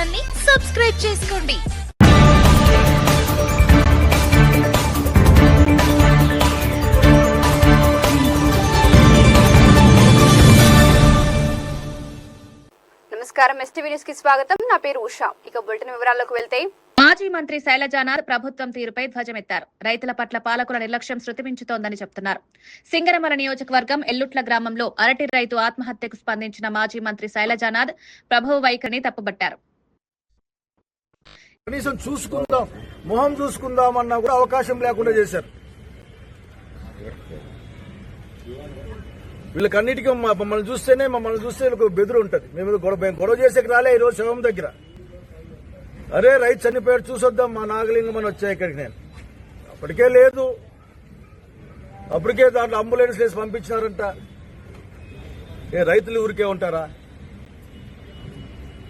ఛానల్ని సబ్స్క్రైబ్ చేసుకోండి. నమస్కారం. ఎస్టీవీ న్యూస్కి స్వాగతం. నా పేరు ఉషా. ఇక బులెటిన్ వివరాల్లోకి వెళ్తే మాజీ మంత్రి శైలజానాథ్ ప్రభుత్వం తీరుపై ధ్వజమెత్తారు. రైతుల పట్ల పాలకుల నిర్లక్ష్యం శృతిమించుతోందని చెప్తున్నారు. సింగరమల నియోజకవర్గం ఎల్లుట్ల గ్రామంలో అరటి రైతు ఆత్మహత్యకు స్పందించిన మాజీ మంత్రి శైలజానాథ్ ప్రభువు వైఖరిని తప్పుబట్టారు. కనీసం చూసుకుందాం మొహం చూసుకుందాం అన్నా కూడా అవకాశం లేకుండా చేశారు. వీళ్ళకన్నిటికీ మమ్మల్ని చూస్తేనే మమ్మల్ని చూస్తే వీళ్ళకి బెదురు ఉంటుంది. మేము గొడవ మేము గొడవ చేసేకి రాలే ఈరోజు శవం దగ్గర. అరే రైతు చనిపోయాడు చూసొద్దాం మా నాగలింగం అని వచ్చాయి ఇక్కడికి నేను. అప్పటికే లేదు. అప్పటికే దాంట్లో అంబులెన్స్ వేసి పంపించినారంట. ఏ రైతులు ఊరికే ఉంటారా?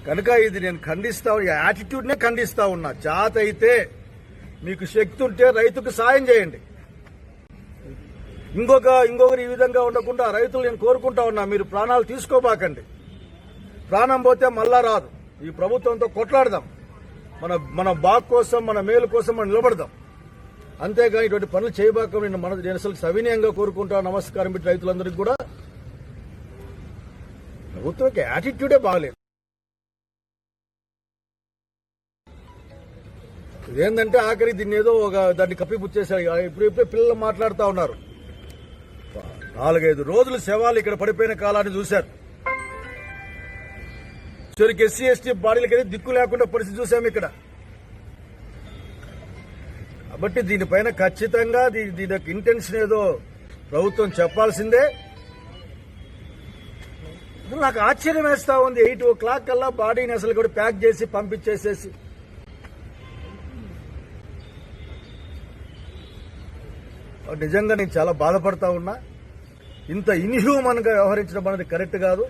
కనుక ఇది నేను ఖండిస్తా ఈ యాటిట్యూడ్నే ఖండిస్తా ఉన్నా. జాత అయితే మీకు శక్తి ఉంటే రైతుకు సాయం చేయండి. ఇంకొక ఇంకొకరు ఈ విధంగా ఉండకుండా రైతులు నేను కోరుకుంటా ఉన్నా మీరు ప్రాణాలు తీసుకోబాకండి. ప్రాణం పోతే మళ్ళా రాదు. ఈ ప్రభుత్వంతో కొట్లాడదాం. మన మన బాగ్ కోసం మన మేలు కోసం మనం నిలబడదాం. అంతేగాని ఇటువంటి పనులు చేయబాక నేను మన నేను అసలు సవినయంగా కోరుకుంటా. నమస్కారం పెట్టి రైతులందరికీ కూడా. ప్రభుత్వం యాటిట్యూడే బాగలేదు. ఏంటంటే ఆఖరి దీన్ని ఏదో ఒక దాన్ని కప్పిపుచ్చేసారు ఇప్పుడు ఇప్పుడే పిల్లలు మాట్లాడుతూ ఉన్నారు. నాలుగైదు రోజులు శవాలు ఇక్కడ పడిపోయిన కాలాన్ని చూశారు. చివరికి ఎస్సీ ఎస్టీ బాడీలకి అయితే దిక్కు లేకుండా పరిస్థితి చూసాము ఇక్కడ. కాబట్టి దీనిపైన ఖచ్చితంగా దీని యొక్క ఇంటెన్షన్ ఏదో ప్రభుత్వం చెప్పాల్సిందే. నాకు ఆశ్చర్యం వేస్తా ఉంది. ఎయిట్ ఓ క్లాక్ కల్లా బాడీని అసలు కూడా ప్యాక్ చేసి పంపించేసేసి నిజంగా నేను చాలా బాధపడతా ఉన్నా. ఇంత ఇన్హ్యూమన్గా వ్యవహరించడం అనేది కరెక్ట్ కాదు.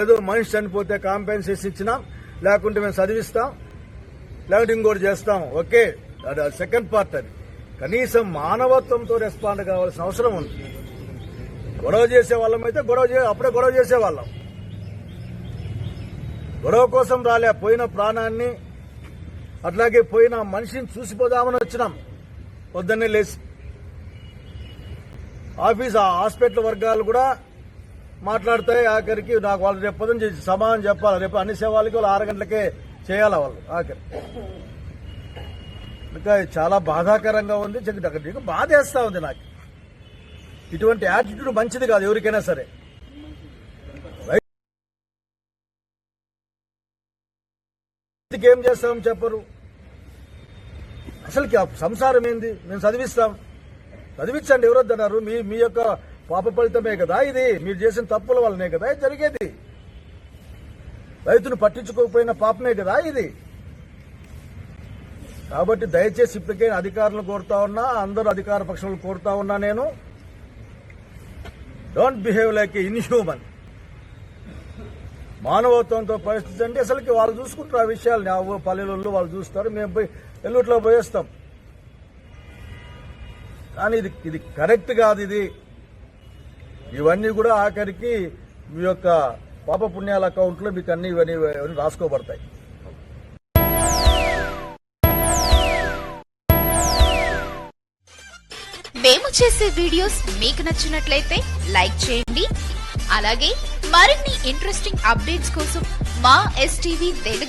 ఏదో మనిషి చనిపోతే కాంపెన్సేషన్ ఇచ్చినాం లేకుంటే మేము చదివిస్తాం లేకుంటే ఇంకోటి చేస్తాం. ఓకే అది సెకండ్ పార్ట్ అది. కనీసం మానవత్వంతో రెస్పాండ్ కావాల్సిన అవసరం ఉంది. గొడవ చేసే వాళ్ళం అయితే గొడవ అప్పుడే గొడవ చేసే వాళ్ళం. గొడవ కోసం రాలే పోయిన ప్రాణాన్ని అట్లాగే పోయిన మనిషిని చూసిపోదామని వచ్చినాం. పొద్దున్నే లేచి ఆఫీస్ హాస్పిటల్ వర్గాలు కూడా మాట్లాడతాయి. ఆఖరికి నాకు వాళ్ళు రేపు చేసి సమాధానం చెప్పాలి. రేపు అన్ని సేవలకి వాళ్ళు ఆరు గంటలకే చేయాలి వాళ్ళు. ఆఖరి. ఇంకా చాలా బాధాకరంగా ఉంది. అక్కడ బాధ నీకు ఉంది నాకు. ఇటువంటి యాటిట్యూడ్ మంచిది కాదు ఎవరికైనా సరే. ఏం చేస్తామని చెప్పరు? అసలుకి సంసారం ఏంది? మేము చదివిస్తాం. చదివించండి ఎవరొద్దన్నారు మీ మీ యొక్క పాప ఫలితమే కదా ఇది. మీరు చేసిన తప్పుల వల్లనే కదా ఇది జరిగేది. రైతును పట్టించుకోకపోయిన పాపమే కదా ఇది. కాబట్టి దయచేసి ఇప్పటికే అధికారులు కోరుతా ఉన్నా అందరూ అధికార పక్షులను కోరుతా ఉన్నా నేను. డోంట్ బిహేవ్ లైక్ ఇన్హ్యూమన్ మానవత్వంతో పరిస్థితి అంటే అసలుకి వాళ్ళు చూసుకుంటారు ఆ విషయాలు ఆ పల్లెలలో వాళ్ళు చూస్తారు. మేము పోయి ఎల్లుట్లో పోయేస్తాం. కానీ ఇది ఇది కరెక్ట్ కాదు ఇది. ఇవన్నీ కూడా ఆఖరికి మీ యొక్క పాప పుణ్యాల అకౌంట్లో మీకు అన్ని ఇవన్నీ ఇవన్నీ రాసుకోబడతాయి. మేము చేసే వీడియోస్ మీకు నచ్చినట్లయితే లైక్ చేయండి. అలాగే మరిన్ని ఇంట్రెస్టింగ్ అప్డేట్స్ కోసం మా ఎస్టీవీ తెలుగు